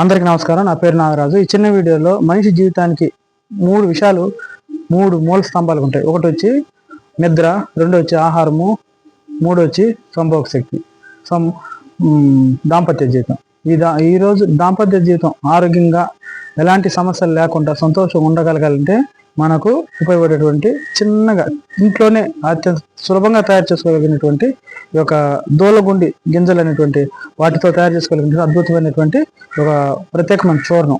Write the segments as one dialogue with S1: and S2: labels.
S1: అందరికీ నమస్కారం. నా పేరు నాగరాజు. ఈ చిన్న వీడియోలో మనిషి జీవితానికి మూడు విషయాలు మూడు మూల స్తంభాలు ఉంటాయి. ఒకటి వచ్చి నిద్ర రెండు వచ్చి ఆహారము మూడు వచ్చి సంభోగ శక్తి సం దాంపత్య జీవితం. ఈ దా ఈరోజు దాంపత్య జీవితం ఆరోగ్యంగా ఎలాంటి సమస్యలు లేకుండా సంతోషంగా ఉండగలగాలంటే మనకు ఉపయోగపడేటువంటి చిన్నగా ఇంట్లోనే అత్యంత సులభంగా తయారు చేసుకోగలిగినటువంటి ఈ యొక్క దూలగుండి గింజలు అనేటువంటి వాటితో తయారు చేసుకోగలిగిన అద్భుతమైనటువంటి ఒక ప్రత్యేకమైన చూర్ణం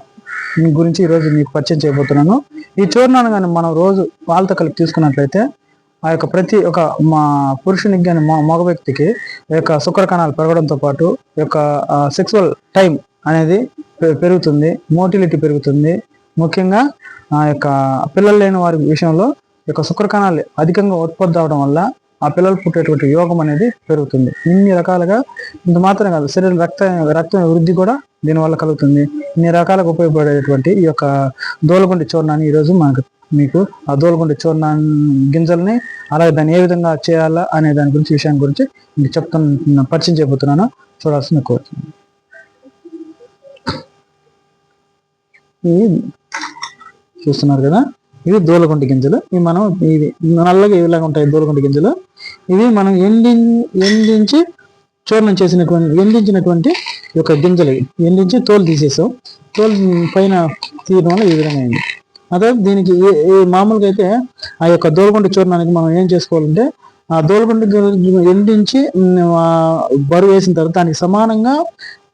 S1: మీ గురించి ఈరోజు మీకు పరిచయం చేయబోతున్నాను. ఈ చూర్ణాన్ని కానీ మనం రోజు పాలతో కలిపి తీసుకున్నట్లయితే ఆ యొక్క ప్రతి ఒక మా పురుషునికి కానీ మా మగ వ్యక్తికి యొక్క శుక్ర కణాలు పెరగడంతో పాటు ఈ యొక్క సెక్సువల్ టైం అనేది పెరుగుతుంది. మోటిలిటీ పెరుగుతుంది. ముఖ్యంగా ఆ యొక్క పిల్లలు లేని వారి విషయంలో యొక్క శుక్ర కణాలు అధికంగా ఉత్పత్తి అవడం వల్ల ఆ పిల్లలు పుట్టేటువంటి యోగం అనేది పెరుగుతుంది. ఇన్ని రకాలుగా ఇంత మాత్రం కాదు శరీరం రక్త రక్తం వృద్ధి కూడా దీనివల్ల కలుగుతుంది. ఇన్ని రకాలుగా ఉపయోగపడేటువంటి ఈ యొక్క దోలగుండి చూర్ణాన్ని ఈరోజు మనకు మీకు ఆ దోలగుండి చూర్ణాన్ని గింజల్ని అలాగే దాన్ని ఏ విధంగా చేయాలా అనే దాని గురించి విషయం గురించి మీకు చెప్తున్న పరిచయం చేయబోతున్నాను. చూడాల్సిన కోరుతున్నాను. చూస్తున్నారు కదా? ఇవి దూలగుంటి గింజలు. ఇవి మనం ఇవి నల్లగా ఇవిలాగా ఉంటాయి దూలగుంటి గింజలు. ఇవి మనం ఎండి ఎండించి చూర్ణం చేసినటువంటి ఎండించినటువంటి యొక్క గింజలు. ఎండించి తోలు తీసేసాం. తోలు పైన తీయడం వల్ల ఈ విధంగా అయింది. అదే దీనికి ఏ- మామూలుగా అయితే ఆ యొక్క దోలగుంటి చూర్ణానికి మనం ఏం చేసుకోవాలంటే ఆ దోలగుంటి ఎండించి బరువు వేసిన తర్వాత దానికి సమానంగా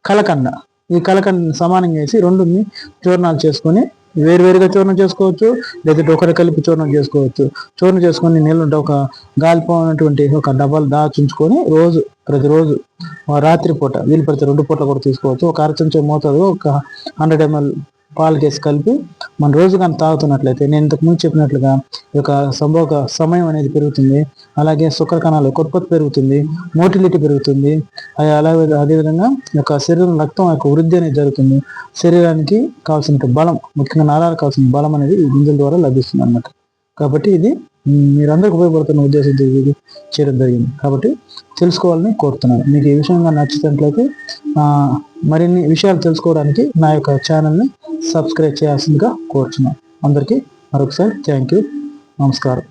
S1: కలకండ. ఈ కలకండ సమానంగా వేసి రెండుని చూర్ణాలు చేసుకొని వేరువేరుగా చూర్ణం చేసుకోవచ్చు లేదంటే ఒకరి కలిపి చూర్ణం చేసుకోవచ్చు. చూర్ణం చేసుకొని నీళ్ళు ఒక గాలిపోయినటువంటి ఒక డబ్బాలు దాచుంచుకొని రోజు ప్రతిరోజు రాత్రి పూట వీలు ప్రతి రెండు పూటలు కూడా తీసుకోవచ్చు. ఒక అర చెంచా మోతాదు ఒక హండ్రెడ్ ఎంఎల్ పాలకేసి కలిపి మన రోజు కానీ తాగుతున్నట్లయితే నేను ఇంతకు ముందు చెప్పినట్లుగా ఒక యొక్క సంభోగ సమయం అనేది పెరుగుతుంది. అలాగే శుక్ర కణాలు ఉత్పత్తి పెరుగుతుంది మోటిలిటీ పెరుగుతుంది. అది అలాగే అదేవిధంగా యొక్క శరీరం రక్తం యొక్క వృద్ధి అనేది జరుగుతుంది. శరీరానికి కావాల్సిన బలం ముఖ్యంగా నరాలకు కావాల్సిన బలం అనేది ఈ గింజల ద్వారా లభిస్తుంది అనమాట కాబట్టి ఇది మీరందరికి ఉపయోగపడుతున్న ఉద్దేశంతో ఇది చేయడం జరిగింది. కాబట్టి తెలుసుకోవాలని కోరుతున్నాను. మీకు ఈ విషయంగా నచ్చినట్లయితే మరిన్ని విషయాలు తెలుసుకోవడానికి నా యొక్క ఛానల్ని సబ్స్క్రైబ్ చేయాల్సిందిగా కోరుచున్నాను. అందరికీ మరొకసారి థ్యాంక్ యూ. నమస్కారం.